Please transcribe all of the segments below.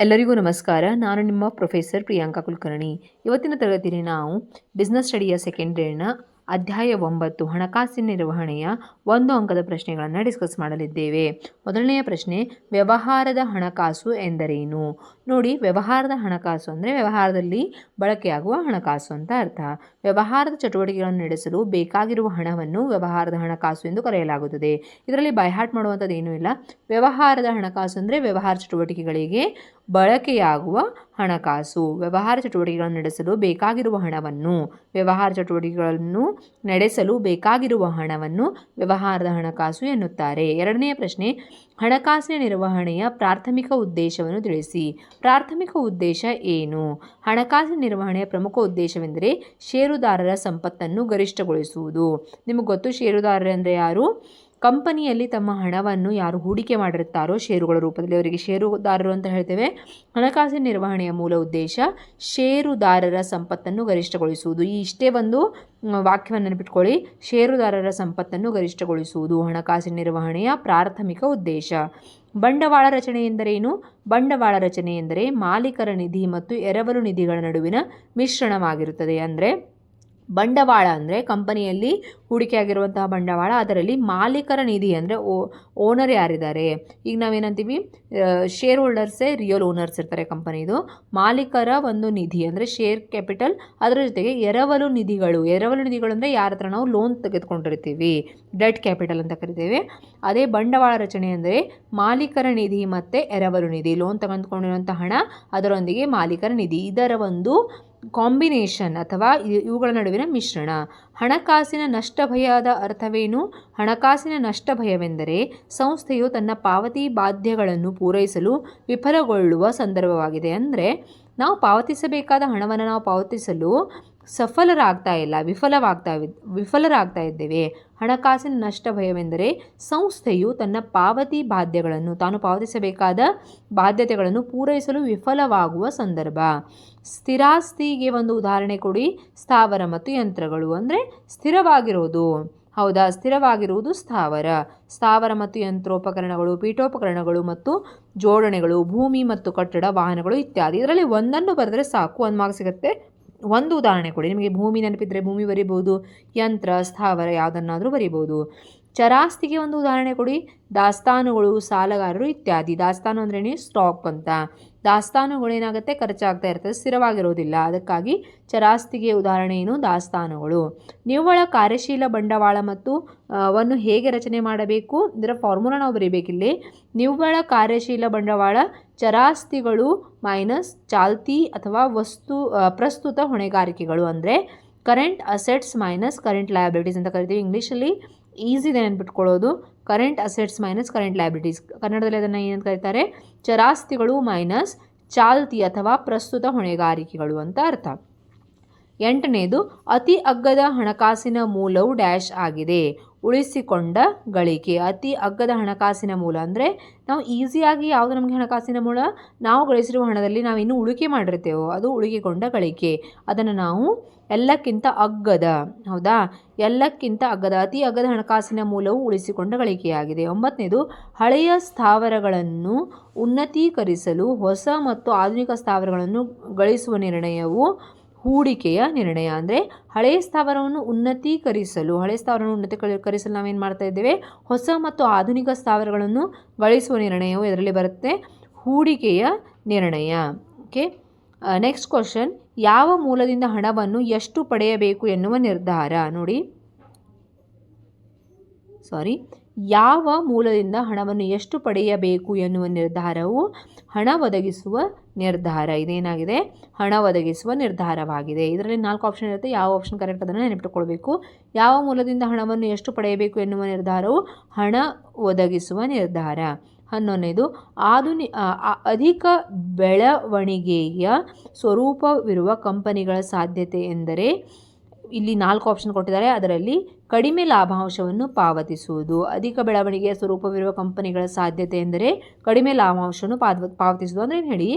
ಎಲ್ಲರಿಗೂ ನಮಸ್ಕಾರ. ನಾನು ನಿಮ್ಮ ಪ್ರೊಫೆಸರ್ ಪ್ರಿಯಾಂಕಾ ಕುಲಕರ್ಣಿ. ಇವತ್ತಿನ ತರಗತಿಯಲ್ಲಿ ನಾವು ಬಿಸ್ನೆಸ್ ಸ್ಟಡಿಯ ಸೆಕೆಂಡ್ ಗ್ರೇಡ್ನ ಅಧ್ಯಾಯ ಒಂಬತ್ತು, ಹಣಕಾಸಿನ ನಿರ್ವಹಣೆಯ ಒಂದು ಅಂಕದ ಪ್ರಶ್ನೆಗಳನ್ನು ಡಿಸ್ಕಸ್ ಮಾಡಲಿದ್ದೇವೆ. ಮೊದಲನೆಯ ಪ್ರಶ್ನೆ, ವ್ಯವಹಾರದ ಹಣಕಾಸು ಎಂದರೇನು? ನೋಡಿ, ವ್ಯವಹಾರದ ಹಣಕಾಸು ಅಂದರೆ ವ್ಯವಹಾರದಲ್ಲಿ ಬಳಕೆಯಾಗುವ ಹಣಕಾಸು ಅಂತ ಅರ್ಥ. ವ್ಯವಹಾರದ ಚಟುವಟಿಕೆಗಳನ್ನು ನಡೆಸಲು ಬೇಕಾಗಿರುವ ಹಣವನ್ನು ವ್ಯವಹಾರದ ಹಣಕಾಸು ಎಂದು ಕರೆಯಲಾಗುತ್ತದೆ. ಇದರಲ್ಲಿ ಬೈಹಾಟ್ ಮಾಡುವಂಥದ್ದು ಏನೂ ಇಲ್ಲ. ವ್ಯವಹಾರದ ಹಣಕಾಸು ಅಂದರೆ ವ್ಯವಹಾರ ಚಟುವಟಿಕೆಗಳಿಗೆ ಬಳಕೆಯಾಗುವ ಹಣಕಾಸು. ವ್ಯವಹಾರ ಚಟುವಟಿಕೆಗಳನ್ನು ನಡೆಸಲು ಬೇಕಾಗಿರುವ ಹಣವನ್ನು, ವ್ಯವಹಾರ ಚಟುವಟಿಕೆಗಳನ್ನು ನಡೆಸಲು ಬೇಕಾಗಿರುವ ಹಣವನ್ನು ವ್ಯವಹಾರದ ಹಣಕಾಸು ಎನ್ನುತ್ತಾರೆ. ಎರಡನೆಯ ಪ್ರಶ್ನೆ, ಹಣಕಾಸಿನ ನಿರ್ವಹಣೆಯ ಪ್ರಾಥಮಿಕ ಉದ್ದೇಶವನ್ನು ತಿಳಿಸಿ. ಪ್ರಾಥಮಿಕ ಉದ್ದೇಶ ಏನು? ಹಣಕಾಸಿನ ನಿರ್ವಹಣೆಯ ಪ್ರಮುಖ ಉದ್ದೇಶವೆಂದರೆ ಷೇರುದಾರರ ಸಂಪತ್ತನ್ನು ಗರಿಷ್ಠಗೊಳಿಸುವುದು. ನಿಮಗೆ ಗೊತ್ತು, ಷೇರುದಾರರೆಂದರೆ ಯಾರು? ಕಂಪನಿಯಲ್ಲಿ ತಮ್ಮ ಹಣವನ್ನು ಯಾರು ಹೂಡಿಕೆ ಮಾಡಿರುತ್ತಾರೋ ಷೇರುಗಳ ರೂಪದಲ್ಲಿ ಅವರಿಗೆ ಷೇರುದಾರರು ಅಂತ ಹೇಳ್ತೇವೆ. ಹಣಕಾಸಿನ ನಿರ್ವಹಣೆಯ ಮೂಲ ಉದ್ದೇಶ ಷೇರುದಾರರ ಸಂಪತ್ತನ್ನು ಗರಿಷ್ಠಗೊಳಿಸುವುದು. ಈ ಇಷ್ಟೇ ಒಂದು ವಾಕ್ಯವನ್ನು ನೆನಪಿಟ್ಕೊಳ್ಳಿ. ಷೇರುದಾರರ ಸಂಪತ್ತನ್ನು ಗರಿಷ್ಠಗೊಳಿಸುವುದು ಹಣಕಾಸಿನ ನಿರ್ವಹಣೆಯ ಪ್ರಾಥಮಿಕ ಉದ್ದೇಶ. ಬಂಡವಾಳ ರಚನೆ ಎಂದರೇನು? ಬಂಡವಾಳ ರಚನೆ ಎಂದರೆ ಮಾಲೀಕರ ನಿಧಿ ಮತ್ತು ಎರವಲು ನಿಧಿಗಳ ನಡುವಿನ ಮಿಶ್ರಣವಾಗಿರುತ್ತದೆ. ಅಂದರೆ ಬಂಡವಾಳ ಅಂದರೆ ಕಂಪನಿಯಲ್ಲಿ ಹೂಡಿಕೆಯಾಗಿರುವಂತಹ ಬಂಡವಾಳ, ಅದರಲ್ಲಿ ಮಾಲೀಕರ ನಿಧಿ ಅಂದರೆ ಓ, ಓನರ್ ಯಾರಿದ್ದಾರೆ? ಈಗ ನಾವೇನಂತೀವಿ? ಶೇರ್ ಹೋಲ್ಡರ್ಸೇ ರಿಯಲ್ ಓನರ್ಸ್ ಇರ್ತಾರೆ ಕಂಪನಿದು ಮಾಲೀಕರ ಒಂದು ನಿಧಿ ಅಂದರೆ ಶೇರ್ ಕ್ಯಾಪಿಟಲ್ ಅದರ ಜೊತೆಗೆ ಎರವಲು ನಿಧಿಗಳು. ಎರವಲು ನಿಧಿಗಳು ಅಂದರೆ ಯಾರ ಹತ್ರ ನಾವು ಲೋನ್ ತೆಗೆದುಕೊಂಡಿರ್ತೀವಿ? ಡೆಟ್ ಕ್ಯಾಪಿಟಲ್ ಅಂತ ಕರಿತೇವೆ. ಅದೇ ಬಂಡವಾಳ ರಚನೆ ಅಂದರೆ ಮಾಲೀಕರ ನಿಧಿ ಮತ್ತು ಎರವಲು ನಿಧಿ. ಲೋನ್ ತಗೊಂಡುಕೊಂಡಿರುವಂಥ ಹಣ, ಅದರೊಂದಿಗೆ ಮಾಲೀಕರ ನಿಧಿ. ಇದರ ಒಂದು ಕಾಂಬಿನೇಷನ್ ಅಥವಾ ಇವುಗಳ ನಡುವಿನ ಮಿಶ್ರಣ. ಹಣಕಾಸಿನ ನಷ್ಟ ಭಯದ ಅರ್ಥವೇನು? ಹಣಕಾಸಿನ ನಷ್ಟ ಭಯವೆಂದರೆ ಸಂಸ್ಥೆಯು ತನ್ನ ಪಾವತಿ ಬಾಧ್ಯಗಳನ್ನು ಪೂರೈಸಲು ವಿಫಲಗೊಳ್ಳುವ ಸಂದರ್ಭವಾಗಿದೆ. ಅಂದರೆ ನಾವು ಪಾವತಿಸಬೇಕಾದ ಹಣವನ್ನು ನಾವು ಪಾವತಿಸಲು ಸಫಲರಾಗ್ತಾ ಇಲ್ಲ ವಿಫಲವಾಗ್ತಾ ವಿಫಲರಾಗ್ತಾ ಇದ್ದೇವೆ ಹಣಕಾಸಿನ ನಷ್ಟ ಭಯವೆಂದರೆ ಸಂಸ್ಥೆಯು ತನ್ನ ಪಾವತಿ ಬಾಧ್ಯಗಳನ್ನು, ತಾನು ಪಾವತಿಸಬೇಕಾದ ಬಾಧ್ಯತೆಗಳನ್ನು ಪೂರೈಸಲು ವಿಫಲವಾಗುವ ಸಂದರ್ಭ. ಸ್ಥಿರಾಸ್ತಿಗೆ ಒಂದು ಉದಾಹರಣೆ ಕೊಡಿ. ಸ್ಥಾವರ ಮತ್ತು ಯಂತ್ರಗಳು ಅಂದರೆ ಸ್ಥಿರವಾಗಿರೋದು. ಹೌದಾ? ಸ್ಥಿರವಾಗಿರುವುದು ಸ್ಥಾವರ. ಸ್ಥಾವರ ಮತ್ತು ಯಂತ್ರೋಪಕರಣಗಳು, ಪೀಠೋಪಕರಣಗಳು ಮತ್ತು ಜೋಡಣೆಗಳು, ಭೂಮಿ ಮತ್ತು ಕಟ್ಟಡ, ವಾಹನಗಳು ಇತ್ಯಾದಿ. ಇದರಲ್ಲಿ ಒಂದನ್ನು ಬರೆದರೆ ಸಾಕು, ಒಂದು ಮಾರ್ಕ್ ಸಿಗುತ್ತೆ. ಒಂದು ಉದಾಹರಣೆ ಕೊಡಿ. ನಿಮಗೆ ಭೂಮಿ ನೆನಪಿದ್ರೆ ಭೂಮಿ ಬರಿಬೋದು ಯಂತ್ರ ಸ್ಥಾವರ ಯಾವುದನ್ನಾದರೂ ಬರಿಬೋದು. ಚರಾಸ್ತಿಗೆ ಒಂದು ಉದಾಹರಣೆ ಕೊಡಿ. ದಾಸ್ತಾನುಗಳು, ಸಾಲಗಾರರು ಇತ್ಯಾದಿ. ದಾಸ್ತಾನು ಅಂದ್ರೇನೆ ಸ್ಟಾಕ್ ಅಂತ. ದಾಸ್ತಾನುಗಳು ಏನಾಗುತ್ತೆ? ಖರ್ಚಾಗ್ತಾ ಇರ್ತದೆ, ಸ್ಥಿರವಾಗಿರೋದಿಲ್ಲ. ಅದಕ್ಕಾಗಿ ಚರಾಸ್ತಿಗೆ ಉದಾಹರಣೆ ಏನು? ದಾಸ್ತಾನುಗಳು. ನಿವ್ವಳ ಕಾರ್ಯಶೀಲ ಬಂಡವಾಳ ಮತ್ತು ವನ್ನು ಹೇಗೆ ರಚನೆ ಮಾಡಬೇಕು? ಇದರ ಫಾರ್ಮುಲಾ ನಾವು ಬರೀಬೇಕಿಲ್ಲಿ ನಿವ್ವಳ ಕಾರ್ಯಶೀಲ ಬಂಡವಾಳ ಚರಾಸ್ತಿಗಳು ಮೈನಸ್ ಚಾಲ್ತಿ ಅಥವಾ ವಸ್ತು ಪ್ರಸ್ತುತ ಹೊಣೆಗಾರಿಕೆಗಳು ಅಂದರೆ current assets minus current liabilities ಅಂತ ಕರಿತೀವಿ ಇಂಗ್ಲೀಷಲ್ಲಿ. ಈಸಿದೆ ನೆನ್ಪಿಟ್ಕೊಳ್ಳೋದು. Current assets minus current liabilities ಕನ್ನಡದಲ್ಲಿ ಅದನ್ನು ಏನಂತ ಕರೀತಾರೆ? ಚರಾಸ್ತಿಗಳು ಮೈನಸ್ ಚಾಲ್ತಿ ಅಥವಾ ಪ್ರಸ್ತುತ ಹೊಣೆಗಾರಿಕೆಗಳು ಅಂತ ಅರ್ಥ. ಎಂಟನೇದು, ಅತಿ ಅಗ್ಗದ ಹಣಕಾಸಿನ ಮೂಲವು ಡ್ಯಾಶ್ ಆಗಿದೆ. ಉಳಿಸಿಕೊಂಡ ಗಳಿಕೆ ಅತಿ ಅಗ್ಗದ ಹಣಕಾಸಿನ ಮೂಲ ಅಂದರೆ ನಾವು ಈಸಿಯಾಗಿ ಯಾವುದು ನಮಗೆ ಹಣಕಾಸಿನ ಮೂಲ? ನಾವು ಗಳಿಸಿರುವ ಹಣದಲ್ಲಿ ನಾವು ಇನ್ನೂ ಉಳಿಕೆ ಮಾಡಿರ್ತೇವೋ? ಅದು ಉಳಿಕೆಗೊಂಡ ಗಳಿಕೆ ಅದನ್ನು ನಾವು ಎಲ್ಲಕ್ಕಿಂತ ಅಗ್ಗದ, ಹೌದಾ? ಎಲ್ಲಕ್ಕಿಂತ ಅಗ್ಗದ, ಅತಿ ಅಗ್ಗದ ಹಣಕಾಸಿನ ಮೂಲವು ಉಳಿಸಿಕೊಂಡ ಗಳಿಕೆಯಾಗಿದೆ ಒಂಬತ್ತನೇದು ಹಳೆಯ ಸ್ಥಾವರಗಳನ್ನು ಉನ್ನತೀಕರಿಸಲು ಹೊಸ ಮತ್ತು ಆಧುನಿಕ ಸ್ಥಾವರಗಳನ್ನು ಗಳಿಸುವ ನಿರ್ಣಯವು ಹೂಡಿಕೆಯ ನಿರ್ಣಯ. ಅಂದರೆ ಹಳೆಯ ಸ್ಥಾವರವನ್ನು ಉನ್ನತೀಕರಿಸಲು ಹಳೆಯ ಸ್ಥಾವರವನ್ನು ಉನ್ನತೀಕರಿಸಲು ನಾವೇನು ಮಾಡ್ತಾ ಇದ್ದೇವೆ? ಹೊಸ ಮತ್ತು ಆಧುನಿಕ ಸ್ಥಾವರಗಳನ್ನು ಬಳಸುವ ನಿರ್ಣಯವು ಇದರಲ್ಲಿ ಬರುತ್ತೆ? ಹೂಡಿಕೆಯ ನಿರ್ಣಯ. ಓಕೆ ನೆಕ್ಸ್ಟ್ ಕ್ವಶನ್ ಯಾವ ಮೂಲದಿಂದ ಹಣವನ್ನು ಎಷ್ಟು ಪಡೆಯಬೇಕು ಎನ್ನುವ ನಿರ್ಧಾರ? ನೋಡಿ. ಸಾರಿ ಯಾವ ಮೂಲದಿಂದ ಹಣವನ್ನು ಎಷ್ಟು ಪಡೆಯಬೇಕು ಎನ್ನುವ ನಿರ್ಧಾರವು ಹಣ ಒದಗಿಸುವ ನಿರ್ಧಾರ. ಇದೇನಾಗಿದೆ? ಹಣ ಒದಗಿಸುವ ನಿರ್ಧಾರವಾಗಿದೆ. ಇದರಲ್ಲಿ ನಾಲ್ಕು ಆಪ್ಷನ್ ಇರುತ್ತೆ. ಯಾವ ಆಪ್ಷನ್ ಕರೆಕ್ಟ್ ಅದನ್ನು ನೆನಪಿಟ್ಟುಕೊಳ್ಬೇಕು ಯಾವ ಮೂಲದಿಂದ ಹಣವನ್ನು ಎಷ್ಟು ಪಡೆಯಬೇಕು ಎನ್ನುವ ನಿರ್ಧಾರವು ಹಣ ಒದಗಿಸುವ ನಿರ್ಧಾರ. ಹನ್ನೊಂದನೇದು, ಆಧುನಿ ಅಧಿಕ ಬೆಳವಣಿಗೆಯ ಸ್ವರೂಪವಿರುವ ಕಂಪನಿಗಳ ಸಾಧ್ಯತೆ ಎಂದರೆ ಇಲ್ಲಿ ನಾಲ್ಕು ಆಪ್ಷನ್ ಕೊಟ್ಟಿದ್ದಾರೆ. ಅದರಲ್ಲಿ ಕಡಿಮೆ ಲಾಭಾಂಶವನ್ನು ಪಾವತಿಸುವುದು. ಅಧಿಕ ಬೆಳವಣಿಗೆಯ ಸ್ವರೂಪವಿರುವ ಕಂಪನಿಗಳ ಸಾಧ್ಯತೆ ಎಂದರೆ ಕಡಿಮೆ ಲಾಭಾಂಶವನ್ನು ಪಾವ ಪಾವತಿಸುವುದು ಅಂದರೆ ಏನು ಹೇಳಿ,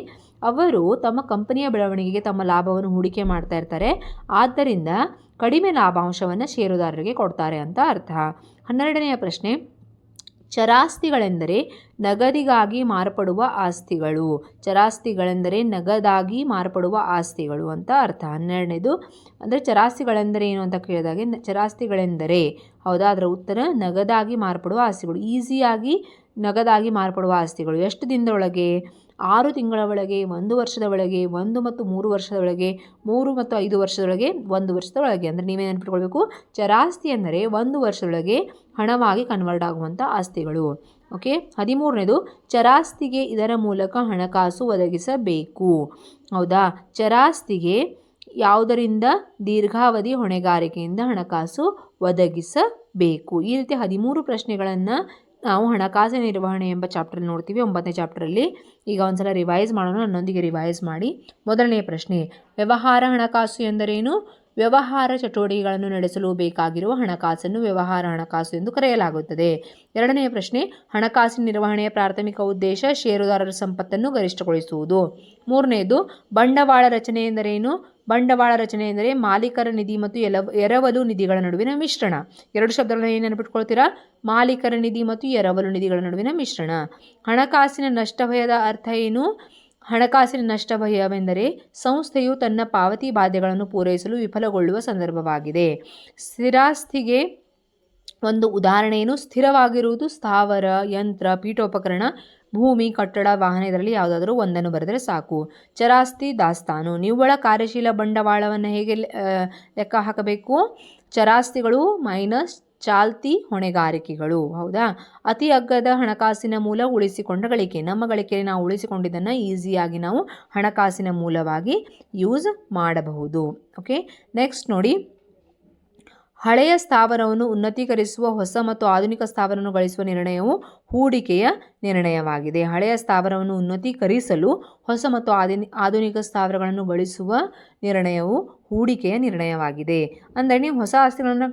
ಅವರು ತಮ್ಮ ಕಂಪನಿಯ ಬೆಳವಣಿಗೆಗೆ ತಮ್ಮ ಲಾಭವನ್ನು ಹೂಡಿಕೆ ಮಾಡ್ತಾ ಇರ್ತಾರೆ. ಆದ್ದರಿಂದ ಕಡಿಮೆ ಲಾಭಾಂಶವನ್ನು ಷೇರುದಾರರಿಗೆ ಕೊಡ್ತಾರೆ ಅಂತ ಅರ್ಥ. ಹನ್ನೆರಡನೆಯ ಪ್ರಶ್ನೆ ಚರಾಸ್ತಿಗಳೆಂದರೆ ನಗದಿಗಾಗಿ ಮಾರ್ಪಡುವ ಆಸ್ತಿಗಳು. ಚರಾಸ್ತಿಗಳೆಂದರೆ ನಗದಾಗಿ ಮಾರ್ಪಡುವ ಆಸ್ತಿಗಳು ಅಂತ ಅರ್ಥ. ಹನ್ನೆರಡನೇದು ಅಂದರೆ ಚರಾಸ್ತಿಗಳೆಂದರೆ ಏನು ಅಂತ ಕೇಳಿದಾಗೆ ಚರಾಸ್ತಿಗಳೆಂದರೆ, ಹೌದಾ? ಅದರ ಉತ್ತರ ನಗದಾಗಿ ಮಾರ್ಪಡುವ ಆಸ್ತಿಗಳು. ಈಸಿಯಾಗಿ ನಗದಾಗಿ ಮಾರ್ಪಡುವ ಆಸ್ತಿಗಳು. ಎಷ್ಟು ದಿನದೊಳಗೆ? ಆರು ತಿಂಗಳ ಒಳಗೆ, ಒಂದು ವರ್ಷದ ಒಳಗೆ, ಒಂದು ಮತ್ತು ಮೂರು ವರ್ಷದ ಒಳಗೆ, ಮೂರು ಮತ್ತು ಐದು ವರ್ಷದೊಳಗೆ ಒಂದು ವರ್ಷದ ಒಳಗೆ. ಅಂದರೆ ನೀವೇ ನೆನಪಿಟ್ಕೊಳ್ಬೇಕು? ಚರಾಸ್ತಿ ಅಂದರೆ ಒಂದು ವರ್ಷದೊಳಗೆ ಹಣವಾಗಿ ಕನ್ವರ್ಟ್ ಆಗುವಂಥ ಆಸ್ತಿಗಳು. ಓಕೆ? ಹದಿಮೂರನೇದು, ಚರಾಸ್ತಿಗೆ ಇದರ ಮೂಲಕ ಹಣಕಾಸು ಒದಗಿಸಬೇಕು. ಹೌದಾ? ಚರಾಸ್ತಿಗೆ ಯಾವುದರಿಂದ? ದೀರ್ಘಾವಧಿ ಹೊಣೆಗಾರಿಕೆಯಿಂದ ಹಣಕಾಸು ಒದಗಿಸಬೇಕು. ಈ ರೀತಿ ಹದಿಮೂರು ಪ್ರಶ್ನೆಗಳನ್ನು ನಾವು ಹಣಕಾಸಿನ ನಿರ್ವಹಣೆ ಎಂಬ ಚಾಪ್ಟರ್ ನೋಡ್ತೀವಿ, ಒಂಬತ್ತನೇ ಚಾಪ್ಟರಲ್ಲಿ ಈಗ ಒಂದ್ಸಲ ರಿವೈಸ್ ಮಾಡೋಣ, ನನ್ನೊಂದಿಗೆ ರಿವೈಸ್ ಮಾಡಿ. ಮೊದಲನೆಯ ಪ್ರಶ್ನೆ, ವ್ಯವಹಾರ ಹಣಕಾಸು ಎಂದರೇನು? ವ್ಯವಹಾರ ಚಟುವಟಿಕೆಗಳನ್ನು ನಡೆಸಲು ಬೇಕಾಗಿರುವ ಹಣಕಾಸನ್ನು ವ್ಯವಹಾರ ಹಣಕಾಸು ಎಂದು ಕರೆಯಲಾಗುತ್ತದೆ. ಎರಡನೆಯ ಪ್ರಶ್ನೆ, ಹಣಕಾಸಿನ ನಿರ್ವಹಣೆಯ ಪ್ರಾಥಮಿಕ ಉದ್ದೇಶ ಷೇರುದಾರರ ಸಂಪತ್ತನ್ನು ಗರಿಷ್ಠಗೊಳಿಸುವುದು. ಮೂರನೆಯದು ಬಂಡವಾಳ ರಚನೆ ಎಂದರೇನು? ಬಂಡವಾಳ ರಚನೆ ಎಂದರೆ ಮಾಲೀಕರ ನಿಧಿ ಮತ್ತು ಎಲ, ಎರವಲು ನಿಧಿಗಳ ನಡುವಿನ ಮಿಶ್ರಣ. ಎರಡು ಶಬ್ದಗಳನ್ನು ಏನು ನೆನಪಿಟ್ಕೊಳ್ತೀರಾ? ಮಾಲೀಕರ ನಿಧಿ ಮತ್ತು ಎರವಲು ನಿಧಿಗಳ ನಡುವಿನ ಮಿಶ್ರಣ. ಹಣಕಾಸಿನ ನಷ್ಟಭಯದ ಅರ್ಥ ಏನು? ಹಣಕಾಸಿನ ನಷ್ಟಭಯವೆಂದರೆ ಸಂಸ್ಥೆಯು ತನ್ನ ಪಾವತಿ ಬಾಧ್ಯಗಳನ್ನು ಪೂರೈಸಲು ವಿಫಲಗೊಳ್ಳುವ ಸಂದರ್ಭವಾಗಿದೆ. ಸ್ಥಿರಾಸ್ತಿಗೆ ಒಂದು ಉದಾಹರಣೆಯನ್ನು ಸ್ಥಿರವಾಗಿರುವುದು ಸ್ಥಾವರ, ಯಂತ್ರ, ಪೀಠೋಪಕರಣ ಭೂಮಿ, ಕಟ್ಟಡ, ವಾಹನ ಇದರಲ್ಲಿ ಯಾವುದಾದ್ರೂ ಒಂದನ್ನು ಬರೆದರೆ ಸಾಕು. ಚರಾಸ್ತಿ ದಾಸ್ತಾನು. ನಿವ್ವಳ ಕಾರ್ಯಶೀಲ ಬಂಡವಾಳವನ್ನು ಹೇಗೆ ಲೆಕ್ಕ ಹಾಕಬೇಕು? ಚರಾಸ್ತಿಗಳು ಮೈನಸ್ ಚಾಲ್ತಿ ಹೊಣೆಗಾರಿಕೆಗಳು. ಹೌದಾ? ಅತಿ ಅಗ್ಗದ ಹಣಕಾಸಿನ ಮೂಲ ಉಳಿಸಿಕೊಂಡ ಗಳಿಕೆ. ನಮ್ಮ ಗಳಿಕೆಯಲ್ಲಿ ನಾವು ಉಳಿಸಿಕೊಂಡಿದ್ದನ್ನು ಈಸಿಯಾಗಿ ನಾವು ಹಣಕಾಸಿನ ಮೂಲವಾಗಿ ಯೂಸ್ ಮಾಡಬಹುದು. ಓಕೆ? ನೆಕ್ಸ್ಟ್ ನೋಡಿ. ಹಳೆಯ ಸ್ಥಾವರವನ್ನು ಉನ್ನತೀಕರಿಸುವ ಹೊಸ ಮತ್ತು ಆಧುನಿಕ ಸ್ಥಾವರವನ್ನು ಗಳಿಸುವ ನಿರ್ಣಯವು ಹೂಡಿಕೆಯ ನಿರ್ಣಯವಾಗಿದೆ. ಹಳೆಯ ಸ್ಥಾವರವನ್ನು ಉನ್ನತೀಕರಿಸಲು ಹೊಸ ಮತ್ತು ಆಧುನಿ, ಆಧುನಿಕ ಸ್ಥಾವರಗಳನ್ನು ಗಳಿಸುವ ನಿರ್ಣಯವು ಹೂಡಿಕೆಯ ನಿರ್ಣಯವಾಗಿದೆ. ಅಂದರೆ ಹೊಸ ಆಸ್ತಿಗಳನ್ನು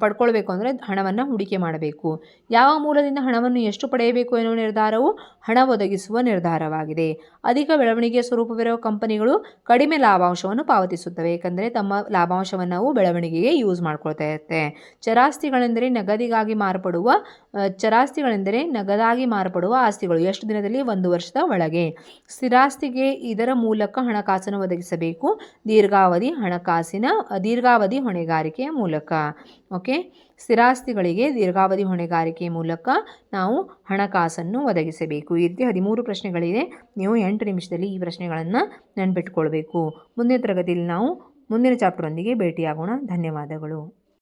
ಪಡ್ಕೊಳ್ಬೇಕು ಅಂದರೆ ಹಣವನ್ನು ಹೂಡಿಕೆ ಮಾಡಬೇಕು. ಯಾವ ಮೂಲದಿಂದ ಹಣವನ್ನು ಎಷ್ಟು ಪಡೆಯಬೇಕು ಎನ್ನುವ ನಿರ್ಧಾರವು ಹಣ ಒದಗಿಸುವ ನಿರ್ಧಾರವಾಗಿದೆ. ಅಧಿಕ ಬೆಳವಣಿಗೆಯ ಸ್ವರೂಪವಿರುವ ಕಂಪನಿಗಳು ಕಡಿಮೆ ಲಾಭಾಂಶವನ್ನು ಪಾವತಿಸುತ್ತವೆ. ಏಕೆಂದರೆ ತಮ್ಮ ಲಾಭಾಂಶವನ್ನು ನಾವು ಬೆಳವಣಿಗೆಗೆ ಯೂಸ್ ಮಾಡ್ಕೊಳ್ತಾ ಇರುತ್ತೆ ಚರಾಸ್ತಿಗಳೆಂದರೆ ನಗದಿಗಾಗಿ ಮಾರ್ಪಡುವ ಚರಾಸ್ತಿಗಳೆಂದರೆ ನಗದಾಗಿ ಮಾರ್ಪಡುವ ಆಸ್ತಿಗಳು. ಎಷ್ಟು ದಿನದಲ್ಲಿ? ಒಂದು ವರ್ಷದ ಒಳಗೆ. ಸ್ಥಿರಾಸ್ತಿಗೆ ಇದರ ಮೂಲಕ ಹಣಕಾಸನ್ನು ಒದಗಿಸಬೇಕು. ದೀರ್ಘಾವಧಿ ಹಣಕಾಸಿನ, ದೀರ್ಘಾವಧಿ ಹೊಣೆಗಾರಿಕೆಯ ಮೂಲಕ. ಓಕೆ? ಸ್ಥಿರಾಸ್ತಿಗಳಿಗೆ ದೀರ್ಘಾವಧಿ ಹೊಣೆಗಾರಿಕೆ ಮೂಲಕ ನಾವು ಹಣಕಾಸನ್ನು ಒದಗಿಸಬೇಕು. ಈ ರೀತಿ ಹದಿಮೂರು ಪ್ರಶ್ನೆಗಳಿದೆ ನೀವು ಎಂಟು ನಿಮಿಷದಲ್ಲಿ ಈ ಪ್ರಶ್ನೆಗಳನ್ನು ನೆನ್ಪಿಟ್ಕೊಳ್ಬೇಕು. ಮುಂದಿನ ತರಗತಿಯಲ್ಲಿ ನಾವು ಮುಂದಿನ ಚಾಪ್ಟರೊಂದಿಗೆ ಭೇಟಿಯಾಗೋಣ. ಧನ್ಯವಾದಗಳು.